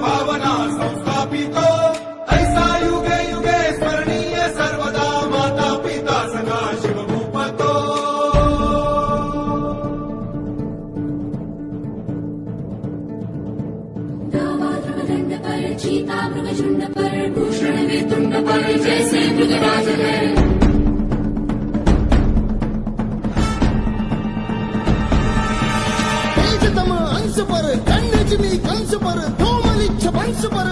भावना संस्थापितो। ऐसा युगे युगे स्मरणीय सर्वदा माता पिता सदा शिवभूपतो। चेता शुण्डकाय भूषणे तुण्डपा जैसे principal